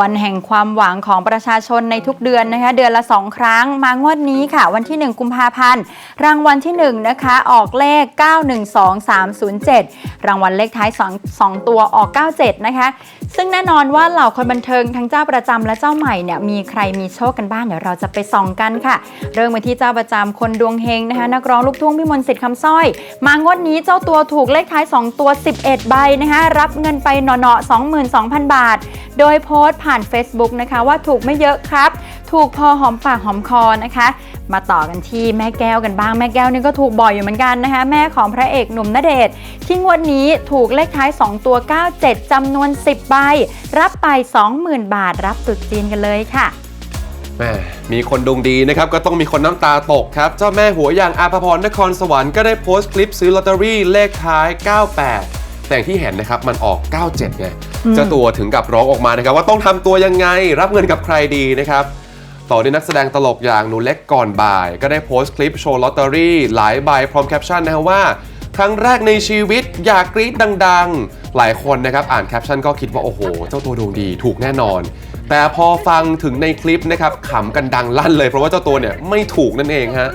วันแห่งความหวังของประชาชนในทุกเดือนนะคะ เดือนละ 2 ครั้ง มางวดนี้ค่ะ วันที่ 1 กุมภาพันธ์ รางวัลที่ 1 นะคะ ออกเลข 912307 รางวัลเลขท้าย 2 2 ตัวออก 97 นะคะ ซึ่งแน่นอนว่าเหล่าคนบันเทิงทั้งเจ้าประจำและเจ้าใหม่เนี่ยมีใครมีโชคกันบ้างเดี๋ยวเราจะไปส่องกันค่ะ เริ่มมาที่เจ้าประจำคนดวงเฮงนะคะ นักร้องลูกทุ่งพี่มนต์สิทธิ์คำสร้อย มางวดนี้เจ้าตัวถูกเลขท้าย 2 ตัว 11 ใบนะคะรับเงินไปหน่อๆ22,000 บาท โดยโพสต์ผ่าน Facebook นะคะว่าถูกไม่เยอะครับ ถูกพอหอมปากหอมคอนะคะ มาต่อกันที่แม่แก้วกันบ้างแม่แก้วนี่ก็ถูกบ่อยอยู่เหมือนกันนะคะ แม่ของพระเอกหนุ่มณเดชน์ที่งวดนี้ถูกเลขท้าย 2 ตัว 97จำนวน 10 ใบ รับไป 20,000 บาท รับตรุษจีนกันเลยค่ะแม่มีคนดวงดีนะครับ ก็ต้องมีคนน้ำตาตกครับ เจ้าแม่หัวอย่างอาภพรนครสวรรค์ก็ได้โพสต์คลิปซื้อลอตเตอรี่เลขท้าย 98 แต่อย่างที่เห็นนะครับมันออก 97ไง เจ้าตัวถึงกับร้องออกมานะครับ ว่าต้องทำตัวยังไง รับเงินกับใครดีนะครับ ต่อด้วยนักแสดงตลกอย่างหนูเล็กก่อนบ่าย ก็ได้โพสต์คลิปโชว์ลอตเตอรี่ หลายใบพร้อมแคปชั่นนะครับว่า ครั้งแรกในชีวิตอยากกรี๊ดดัง ๆ หลายคนนะครับอ่านแคปชั่นก็คิดว่าโอ้โห เจ้าตัวดวงดีถูกแน่นอน แต่พอฟังถึงในคลิปนะครับขำกันดังลั่นเลยเพราะว่าเจ้าตัวเนี่ยไม่ถูกนั่นเองฮะ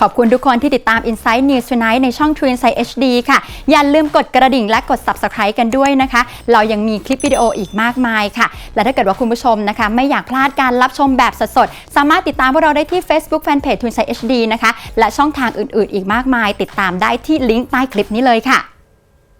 ขอบคุณทุกคนที่ติดตาม Inside News Tonight ในช่อง True Insight HD ค่ะ อย่าลืมกดกระดิ่งและกด Subscribe กันด้วยนะคะ เรายังมีคลิปวิดีโออีกมากมายค่ะ และถ้าเกิดว่าคุณผู้ชมนะคะ ไม่อยากพลาดการรับชมแบบสดๆ สามารถติดตามพวกเราได้ที่ Facebook Fanpage True Insight HD นะคะ และช่องทางอื่นๆ อีกมากมาย ติดตามได้ที่ลิงก์ใต้คลิปนี้เลยค่ะ